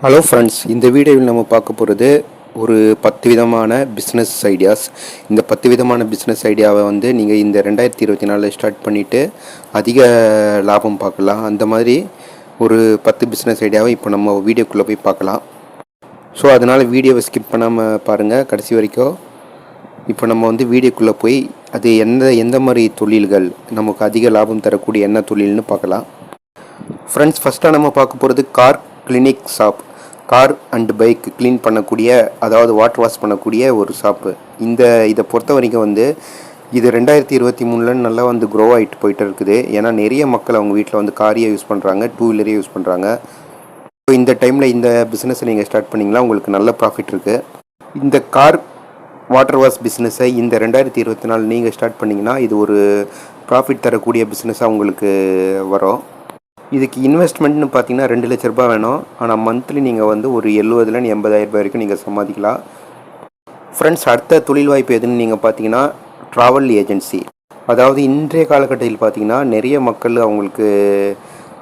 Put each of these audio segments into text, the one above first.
Hello friends இந்த வீடியோவில் நம்ம பார்க்க போகிறது ஒரு பத்து விதமான பிஸ்னஸ் ஐடியாஸ் இந்த பத்து விதமான பிஸ்னஸ் ஐடியாவை வந்து நீங்கள் இந்த ரெண்டாயிரத்தி இருபத்தி நாலில் ஸ்டார்ட் பண்ணிவிட்டு அதிக லாபம் பார்க்கலாம். அந்த மாதிரி ஒரு பத்து பிஸ்னஸ் ஐடியாவை இப்போ நம்ம வீடியோக்குள்ளே போய் பார்க்கலாம். ஸோ அதனால் வீடியோவை ஸ்கிப் பண்ணாமல் பாருங்கள் கடைசி வரைக்கும் இப்போ நம்ம வந்து வீடியோக்குள்ளே போய் அது எந்த எந்த மாதிரி தொழில்கள் நமக்கு அதிக லாபம் தரக்கூடிய என்ன தொழில்னு பார்க்கலாம். ஃப்ரெண்ட்ஸ் ஃபஸ்ட்டாக நம்ம பார்க்க போகிறது car clinic shop car and bike clean பண்ணக்கூடிய அதாவது வாட்டர் வாஷ் பண்ணக்கூடிய ஒரு ஷாப்பு இந்த இதை பொறுத்த வரைக்கும் வந்து இது ரெண்டாயிரத்தி இருபத்தி மூணில் நல்லா வந்து க்ரோ ஆகிட்டு போயிட்டு இருக்குது. ஏன்னா நிறைய மக்கள் அவங்க வீட்டில் வந்து காரியை யூஸ் பண்ணுறாங்க டூ வீலரே யூஸ் பண்ணுறாங்க ஸோ இந்த டைமில் இந்த பிஸ்னஸை நீங்கள் ஸ்டார்ட் பண்ணிங்களா உங்களுக்கு நல்ல ப்ராஃபிட் இருக்குது இந்த கார் வாட்டர் வாஷ் பிஸ்னஸை இந்த ரெண்டாயிரத்தி இருபத்தி நாலு நீங்கள் ஸ்டார்ட் பண்ணிங்கன்னா இது ஒரு ப்ராஃபிட் தரக்கூடிய பிஸ்னஸாக உங்களுக்கு வரும். இதுக்கு இன்வெஸ்ட்மெண்ட்னு பார்த்தீங்கன்னா ரெண்டு லட்ச ரூபாய் வேணும். ஆனால் மந்த்லி நீங்கள் வந்து ஒரு எழுபதுலேருந்து எண்பதாயிரம் ரூபாய் வரைக்கும் நீங்கள் சம்பாதிக்கலாம். ஃப்ரெண்ட்ஸ் அடுத்த தொழில் வாய்ப்பு எதுன்னு நீங்கள் பார்த்தீங்கன்னா ட்ராவல் ஏஜென்சி அதாவது இன்றைய காலகட்டத்தில் பார்த்தீங்கன்னா நிறைய மக்கள் அவங்களுக்கு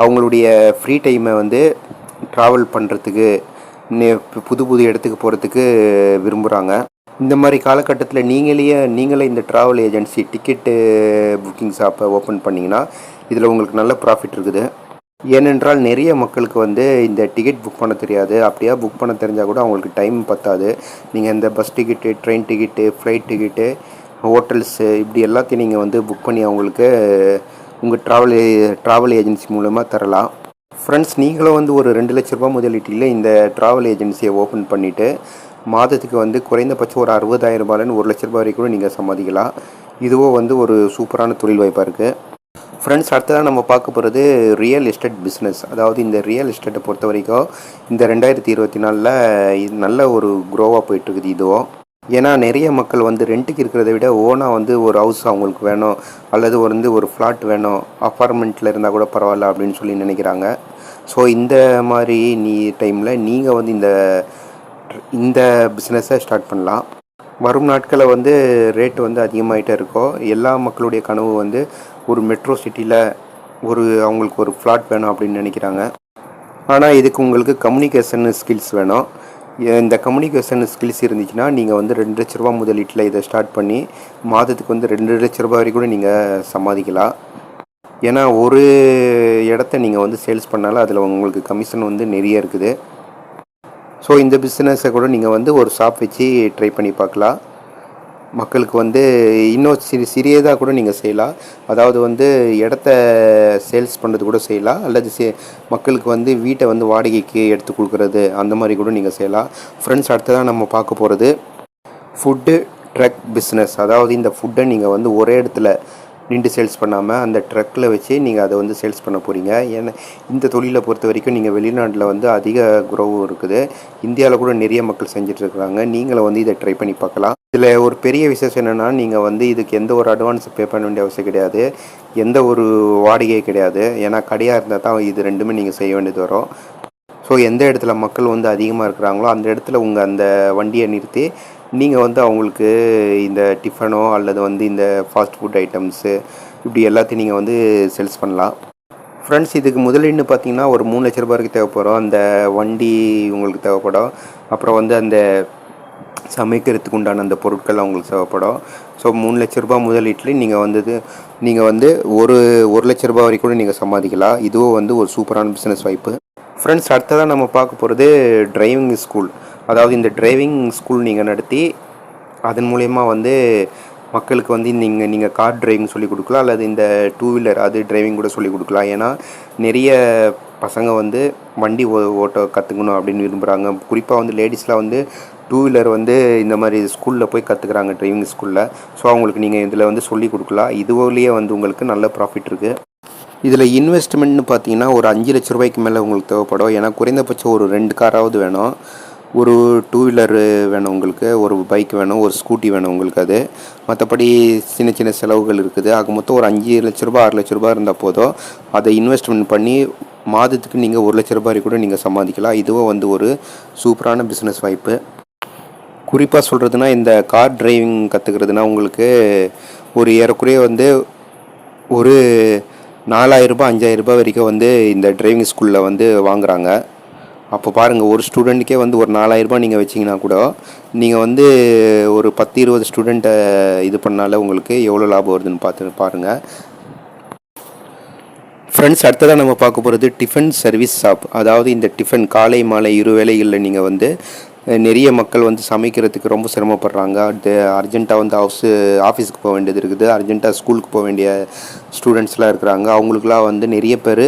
அவங்களுடைய ஃப்ரீ டைமை வந்து ட்ராவல் பண்ணுறதுக்கு புது புது இடத்துக்கு போகிறதுக்கு விரும்புகிறாங்க இந்த மாதிரி காலகட்டத்தில் நீங்களே நீங்களே இந்த ட்ராவல் ஏஜென்சி டிக்கெட்டு புக்கிங் ஷாப்பை ஓப்பன் பண்ணிங்கன்னா இதில் உங்களுக்கு நல்ல ப்ராஃபிட் இருக்குது. ஏனென்றால் நிறைய மக்களுக்கு வந்து இந்த டிக்கெட் புக் பண்ண தெரியாது. அப்படியே? புக் பண்ண தெரிஞ்சால் கூட அவங்களுக்கு டைம் பத்தாது. நீங்கள் இந்த bus ticket train ticket flight ticket hotels இப்படி எல்லாத்தையும் நீங்கள் வந்து புக் பண்ணி அவங்களுக்கு உங்கள் ட்ராவல் ட்ராவல் ஏஜென்சி மூலமாக தரலாம். ஃப்ரெண்ட்ஸ் நீங்களும் வந்து ஒரு ரெண்டு லட்ச ரூபா முதலீட்டில் இந்த ட்ராவல் ஏஜென்சியை ஓப்பன் பண்ணிவிட்டு மாதத்துக்கு வந்து குறைந்தபட்சம் ஒரு அறுபதாயிரம் ரூபாயிலேருந்து ஒரு லட்ச ரூபாய் வரைக்கும் கூட நீங்கள் சம்பாதிக்கலாம். இதுவும் வந்து ஒரு சூப்பரான தொழில் வாய்ப்பாக இருக்குது ஃப்ரெண்ட்ஸ் அடுத்ததாக நம்ம பார்க்க போகிறது ரியல் எஸ்டேட் பிஸ்னஸ் அதாவது இந்த ரியல் எஸ்டேட்டை பொறுத்த வரைக்கும் இந்த ரெண்டாயிரத்தி இருபத்தி நாலில் இது நல்ல ஒரு க்ரோவாக போயிட்டுருக்குது இதுவும். ஏன்னா நிறைய மக்கள் வந்து ரெண்ட்டுக்கு இருக்கிறத விட ஓனாக வந்து ஒரு ஹவுஸ் அவங்களுக்கு வேணும் அல்லது வந்து ஒரு ஃப்ளாட் வேணும் அப்பார்ட்மெண்ட்டில் இருந்தால் கூட பரவாயில்ல அப்படின்னு சொல்லி நினைக்கிறாங்க. ஸோ இந்த மாதிரி நீ டைமில் நீங்கள் வந்து இந்த இந்த பிஸ்னஸை ஸ்டார்ட் பண்ணலாம். வரும் நாட்களில் வந்து ரேட் வந்து அதிகமாகிட்டே இருக்கும். எல்லா மக்களுடைய கனவு வந்து ஒரு மெட்ரோ சிட்டியில் ஒரு அவங்களுக்கு ஒரு ஃப்ளாட் வேணும் அப்படின்னு நினைக்கிறாங்க. ஆனால் இதுக்கு உங்களுக்கு கம்யூனிகேஷன் ஸ்கில்ஸ் வேணும். இந்த கம்யூனிகேஷன் ஸ்கில்ஸ் இருந்துச்சுன்னா நீங்கள் வந்து ரெண்டு லட்ச ரூபா முதலீட்டில் இதை ஸ்டார்ட் பண்ணி மாதத்துக்கு வந்து ரெண்டு லட்ச ரூபா வரைக்கும் கூட நீங்கள் சம்பாதிக்கலாம். ஏன்னா ஒரு இடத்த நீங்கள் வந்து சேல்ஸ் பண்ணாலும் அதில் உங்களுக்கு கமிஷன் வந்து நிறைய இருக்குது. ஸோ இந்த பிஸ்னஸை கூட நீங்கள் வந்து ஒரு ஷாப் வச்சு ட்ரை பண்ணி பார்க்கலாம். மக்களுக்கு வந்து இன்னும் சிறு சிறியதாக கூட நீங்கள் செய்யலாம். அதாவது வந்து இடத்த சேல்ஸ் பண்ணுறது கூட செய்யலாம். அல்லது சே மக்களுக்கு வந்து வீட்டை வந்து வாடகைக்கு எடுத்து கொடுக்குறது அந்த மாதிரி கூட நீங்கள் செய்யலாம். ஃப்ரெண்ட்ஸ் அடுத்ததான் நம்ம பார்க்க போகிறது ஃபுட்டு ட்ரக் பிஸ்னஸ் அதாவது இந்த ஃபுட்டை நீங்கள் வந்து ஒரே இடத்துல நின்று சேல்ஸ் பண்ணாமல் அந்த ட்ரக்கில் வச்சு நீங்கள் அதை வந்து சேல்ஸ் பண்ண போகிறீங்க ஏன்னா இந்த தொழிலை பொறுத்த வரைக்கும் நீங்கள் வெளிநாட்டில் வந்து அதிக குரோவும் இருக்குது. இந்தியாவில் கூட நிறைய மக்கள் செஞ்சிட்ருக்குறாங்க நீங்களும் வந்து இதை ட்ரை பண்ணி பார்க்கலாம். இதில் ஒரு பெரிய விசேஷம் என்னென்னா நீங்கள் வந்து இதுக்கு எந்த ஒரு அட்வான்ஸ் பே பண்ண வேண்டிய அவசியம் கிடையாது. எந்த ஒரு வாடகை கிடையாது. ஏன்னா கடையாக இருந்தால் தான் இது ரெண்டுமே நீங்கள் செய்ய வேண்டியது வரும். ஸோ எந்த இடத்துல மக்கள் வந்து அதிகமாக இருக்கிறாங்களோ அந்த இடத்துல உங்கள் அந்த வண்டியை நிறுத்தி நீங்கள் வந்து அவங்களுக்கு இந்த டிஃபனோ அல்லது வந்து இந்த ஃபாஸ்ட் ஃபுட் ஐட்டம்ஸு இப்படி எல்லாத்தையும் நீங்கள் வந்து சேல்ஸ் பண்ணலாம். ஃப்ரெண்ட்ஸ் இதுக்கு முதலீடுன்னு பார்த்தீங்கன்னா ஒரு மூணு லட்ச ரூபாய்க்கு தேவைப்படும். அந்த வண்டி உங்களுக்கு தேவைப்படும். அப்புறம் வந்து அந்த சமைக்கிறதுக்கு உண்டான அந்த பொருட்கள் அவங்களுக்கு தேவைப்படும். ஸோ மூணு லட்ச ரூபாய் முதலீட்டில் நீங்கள் வந்தது நீங்கள் வந்து ஒரு ஒரு லட்ச ரூபாய் வரைக்கும் கூட நீங்கள் சம்பாதிக்கலாம். இதுவும் வந்து ஒரு சூப்பரான பிஸ்னஸ் வாய்ப்பு. ஃப்ரெண்ட்ஸ் அடுத்ததாக நம்ம பார்க்க போகிறது டிரைவிங் ஸ்கூல் அதாவது இந்த டிரைவிங் ஸ்கூல் நீங்கள் நடத்தி அதன் மூலயமா வந்து மக்களுக்கு வந்து நீங்கள் நீங்கள் கார் டிரைவிங் சொல்லிக் கொடுக்கலாம். அல்லது இந்த டூ வீலர் அது டிரைவிங் கூட சொல்லி கொடுக்கலாம். ஏன்னா நிறைய பசங்க வந்து வண்டி ஓ ஓட்ட கற்றுக்கணும் அப்படின்னு விரும்புகிறாங்க குறிப்பாக வந்து லேடிஸ்லாம் வந்து டூ வீலர் வந்து இந்த மாதிரி ஸ்கூலில் போய் கற்றுக்குறாங்க டிரைவிங் ஸ்கூலில் ஸோ அவங்களுக்கு நீங்கள் இதில் வந்து சொல்லி கொடுக்கலாம். இதுவிலேயே வந்து உங்களுக்கு நல்ல ப்ராஃபிட் இருக்குது இதில் இன்வெஸ்ட்மெண்ட்னு பார்த்தீங்கன்னா ஒரு அஞ்சு லட்ச ரூபாய்க்கு மேலே உங்களுக்கு தேவைப்படும். ஏன்னா குறைந்தபட்சம் ஒரு ரெண்டு காராவது வேணும். ஒரு டூ வீலர் வேணும் உங்களுக்கு. ஒரு பைக் வேணும் ஒரு ஸ்கூட்டி வேணும் உங்களுக்கு அது. மற்றபடி சின்ன சின்ன செலவுகள் இருக்குது. ஆக மொத்தம் ஒரு அஞ்சு லட்ச ரூபா ஆறு லட்ச ரூபா இருந்தால் போதும். அதை இன்வெஸ்ட்மெண்ட் பண்ணி மாதத்துக்கு நீங்கள் ஒரு லட்ச ரூபாய் கூட நீங்கள் சம்பாதிக்கலாம். இதுவும் வந்து ஒரு சூப்பரான பிஸ்னஸ் வாய்ப்பு. குறிப்பாக சொல்கிறதுனா இந்த கார் டிரைவிங் கற்றுக்கிறதுனா உங்களுக்கு ஒரு ஏறக்குறைய வந்து ஒரு நாலாயிரரூபா அஞ்சாயிரரூபா வரைக்கும் வந்து இந்த டிரைவிங் ஸ்கூலில் வந்து வாங்குகிறாங்க அப்போ பாருங்கள் ஒரு ஸ்டூடெண்ட்டுக்கே வந்து ஒரு நாலாயிரரூபா நீங்கள் வச்சிங்கன்னா கூட நீங்கள் வந்து ஒரு பத்து இருபது ஸ்டூடெண்ட்டை இது பண்ணால உங்களுக்கு எவ்வளோ லாபம் வருதுன்னு பார்த்து பாருங்கள் ஃப்ரெண்ட்ஸ் அடுத்ததாக நம்ம பார்க்க போகிறது டிஃபன் சர்வீஸ் ஷாப் அதாவது இந்த டிஃபன் காலை மாலை இரு வேளைகளில் நீங்கள் வந்து நிறைய மக்கள் வந்து சமைக்கிறதுக்கு ரொம்ப சிரமப்படுறாங்க. அது அர்ஜென்ட்டாக வந்து ஹவுஸ் ஆஃபீஸுக்கு போக வேண்டியது இருக்குது. அர்ஜென்ட்டாக ஸ்கூலுக்கு போக வேண்டிய ஸ்டூடெண்ட்ஸ்லாம் இருக்கிறாங்க. அவங்களுக்குலாம் வந்து நிறைய பேர்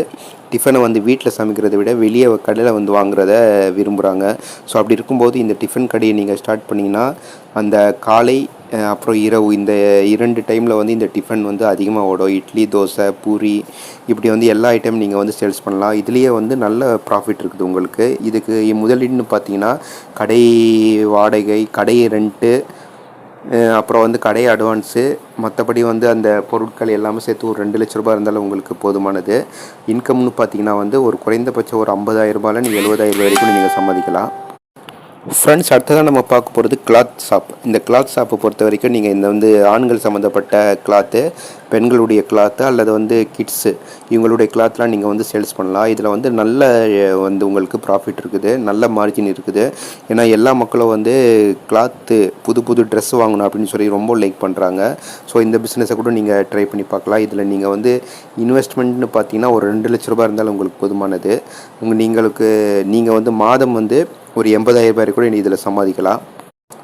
டிஃபனை வந்து வீட்டில் சமைக்கிறதை விட வெளியே கடையில் வந்து வாங்குறத விரும்புகிறாங்க ஸோ அப்படி இருக்கும்போது இந்த டிஃபன் கடையை நீங்கள் ஸ்டார்ட் பண்ணிங்கன்னா அந்த காலை அப்புறம் இரவு இந்த இரண்டு டைமில் வந்து இந்த டிஃபன் வந்து அதிகமாக ஓடும். இட்லி தோசை பூரி இப்படி வந்து எல்லா ஐட்டம் நீங்கள் வந்து சேல்ஸ் பண்ணலாம். இதுலேயே வந்து நல்ல ப்ராஃபிட் இருக்குது உங்களுக்கு. இதுக்கு முதலீடுன்னு பார்த்தீங்கன்னா கடை வாடகை கடை ரெண்ட்டு அப்புறம் வந்து கடை அட்வான்ஸு மற்றபடி வந்து அந்த பொருட்கள் எல்லாமே சேர்த்து ஒரு ரெண்டு லட்ச ரூபாய் இருந்தாலும் உங்களுக்கு போதுமானது. இன்கம்னு பார்த்தீங்கன்னா வந்து ஒரு குறைந்தபட்சம் ஒரு ஐம்பதாயிரம் ரூபாயில் நீங்கள் எழுபதாயிரம் ரூபாய் வரைக்கும் நீங்கள் சம்மதிக்கலாம் ஃப்ரெண்ட்ஸ் அடுத்ததான் நம்ம பார்க்க போகிறது கிளாத் ஷாப் இந்த கிளாத் ஷாப்பை பொறுத்த வரைக்கும் நீங்கள் இந்த வந்து ஆண்கள் சம்மந்தப்பட்ட கிளாத்து பெண்களுடைய கிளாத்து அல்லது வந்து கிட்ஸு இவங்களுடைய கிளாத்லாம் நீங்கள் வந்து சேல்ஸ் பண்ணலாம். இதில் வந்து நல்ல வந்து உங்களுக்கு ப்ராஃபிட் இருக்குது. நல்ல மார்ஜின் இருக்குது. ஏன்னா எல்லா மக்களும் வந்து கிளாத்து புது புது ட்ரெஸ் வாங்கணும் அப்படின்னு சொல்லி ரொம்ப லைக் பண்ணுறாங்க ஸோ இந்த பிஸ்னஸை கூட நீங்கள் ட்ரை பண்ணி பார்க்கலாம். இதில் நீங்கள் வந்து இன்வெஸ்ட்மெண்ட்னு பார்த்தீங்கன்னா ஒரு ரெண்டு லட்ச ரூபாய் இருந்தாலும் உங்களுக்கு போதுமானது. உங்கள் நீங்களுக்கு நீங்கள் வந்து மாதம் வந்து ஒரு எண்பதாயிரம் ரூபாய் கூட நீ இதில் சம்பாதிக்கலாம்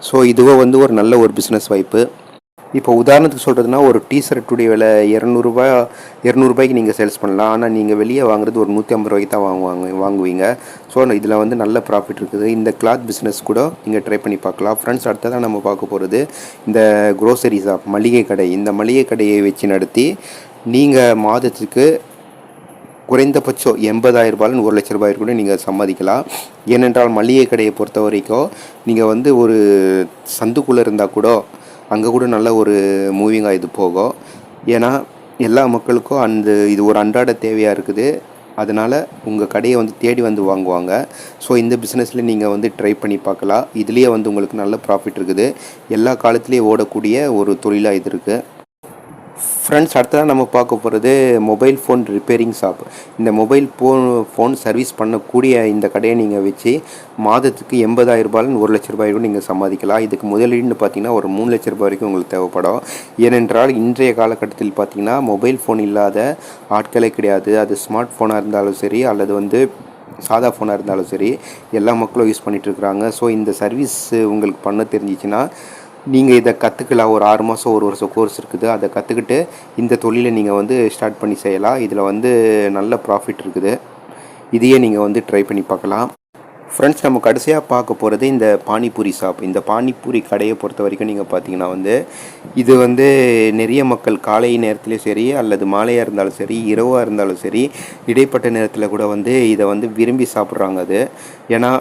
ஸோ இதுவோ வந்து ஒரு நல்ல ஒரு பிஸ்னஸ் வாய்ப்பு. இப்போ உதாரணத்துக்கு சொல்கிறதுனா ஒரு டிஷர்ட்டுடைய விலை இரநூறுபா இரநூறுபாய்க்கு நீங்கள் சேல்ஸ் பண்ணலாம். ஆனால் நீங்கள் வெளியே வாங்குறது ஒரு நூற்றி ஐம்பது ரூபாய்க்கு தான் வாங்குவாங்க வாங்குவீங்க. ஸோ இதில் வந்து நல்ல ப்ராஃபிட் இருக்குது. இந்த கிளாத் பிஸ்னஸ் கூட நீங்கள் ட்ரை பண்ணி பார்க்கலாம். ஃப்ரெண்ட்ஸ் அடுத்ததான் நம்ம பார்க்க போகிறது இந்த க்ரோசரி ஷாப் மளிகை கடை. இந்த மளிகை கடையை வச்சு நடத்தி நீங்கள் மாதத்துக்கு குறைந்தபட்சம் எண்பதாயிரம் ரூபாயிலும் ஒரு லட்ச ரூபாய் கூட நீங்கள் சம்பாதிக்கலாம். ஏனென்றால் மளிகை கடையை பொறுத்த வரைக்கும் நீங்கள் வந்து ஒரு சந்துக்குள்ளே இருந்தால் கூட அங்கே கூட நல்ல ஒரு மூவிங்காக இது போகும். ஏன்னா எல்லா மக்களுக்கும் அந்த இது ஒரு அன்றாட தேவையாக இருக்குது. அதனால் உங்கள் கடையை வந்து தேடி வந்து வாங்குவாங்க. ஸோ இந்த பிஸ்னஸில் நீங்கள் வந்து ட்ரை பண்ணி பார்க்கலாம். இதுலேயே வந்து உங்களுக்கு நல்ல ப்ராஃபிட் இருக்குது. எல்லா காலத்துலேயும் ஓடக்கூடிய ஒரு தொழிலாக இது இருக்குது ஃப்ரெண்ட்ஸ் அடுத்ததாக நம்ம பார்க்க போகிறது மொபைல் ஃபோன் ரிப்பேரிங் ஷாப் இந்த மொபைல் ஃபோன் ஃபோன் சர்வீஸ் பண்ணக்கூடிய இந்த கடையை நீங்கள் வச்சு மாதத்துக்கு எண்பதாயிரம் ரூபாயிலும் ஒரு லட்ச ரூபாய் வரைக்கும் நீங்கள் சம்பாதிக்கலாம். இதுக்கு முதலீடுன்னு பார்த்தீங்கன்னா ஒரு மூணு லட்ச ரூபாய் வரைக்கும் உங்களுக்கு தேவைப்படும். ஏனென்றால் இன்றைய காலகட்டத்தில் பார்த்தீங்கன்னா மொபைல் ஃபோன் இல்லாத ஆட்களே கிடையாது. அது ஸ்மார்ட் ஃபோனாக இருந்தாலும் சரி அல்லது வந்து சாதா ஃபோனாக இருந்தாலும் சரி எல்லா மக்களும் யூஸ் பண்ணிகிட்ருக்குறாங்க இருக்கிறாங்க. ஸோ இந்த சர்வீஸ் உங்களுக்கு பண்ண தெரிஞ்சிச்சுன்னா நீங்கள் இதை கற்றுக்கலாம் ஒரு ஆறு மாதம் ஒரு வருஷம் கோர்ஸ் இருக்குது. அதை கற்றுக்கிட்டு இந்த தொழிலை நீங்கள் வந்து ஸ்டார்ட் பண்ணி செய்யலாம். இதில் வந்து நல்ல ப்ராஃபிட் இருக்குது. இதையே நீங்கள் வந்து ட்ரை பண்ணி பார்க்கலாம். ஃப்ரெண்ட்ஸ் நம்ம கடைசியாக பார்க்க போகிறது இந்த பானிபூரி ஷாப் இந்த பானிபூரி கடையை பொறுத்த வரைக்கும் நீங்கள் பார்த்தீங்கன்னா வந்து இது வந்து நிறைய மக்கள் காலை நேரத்துலேயும் சரி அல்லது மாலையாக இருந்தாலும் சரி இரவாக இருந்தாலும் சரி இடைப்பட்ட நேரத்தில் கூட வந்து இதை வந்து விரும்பி சாப்பிட்றாங்க அது. ஏன்னா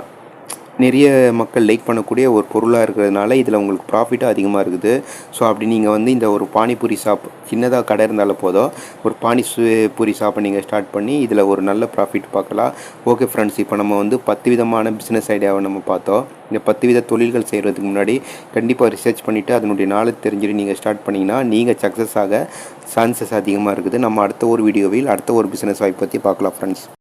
நிறைய மக்கள் லைக் பண்ணக்கூடிய ஒரு பொருளாக இருக்கிறதுனால இதில் உங்களுக்கு ப்ராஃபிட்டும் அதிகமாக இருக்குது. ஸோ அப்படி நீங்கள் வந்து இந்த ஒரு பானிபூரி ஷாப் சின்னதாக கடை இருந்தாலும் போதும். ஒரு பானி சு- பூரி ஷாப்பை நீங்கள் ஸ்டார்ட் பண்ணி இதில் ஒரு நல்ல ப்ராஃபிட் பார்க்கலாம். ஓகே ஃப்ரெண்ட்ஸ் இப்போ நம்ம வந்து பத்து விதமான பிஸ்னஸ் ஐடியாவை நம்ம பார்த்தோம். இந்த பத்து வித தொழில்கள் செய்கிறதுக்கு முன்னாடி கண்டிப்பாக ரிசர்ச் பண்ணிவிட்டு அதனுடைய நாளை தெரிஞ்சுட்டு நீங்கள் ஸ்டார்ட் பண்ணிங்கன்னா நீங்கள் சக்ஸஸ் ஆக சான்சஸ் அதிகமாக இருக்குது. நம்ம அடுத்த ஒரு வீடியோவில் அடுத்த ஒரு பிஸ்னஸ் வாய்ப்பு பற்றி பார்க்கலாம் ஃப்ரெண்ட்ஸ்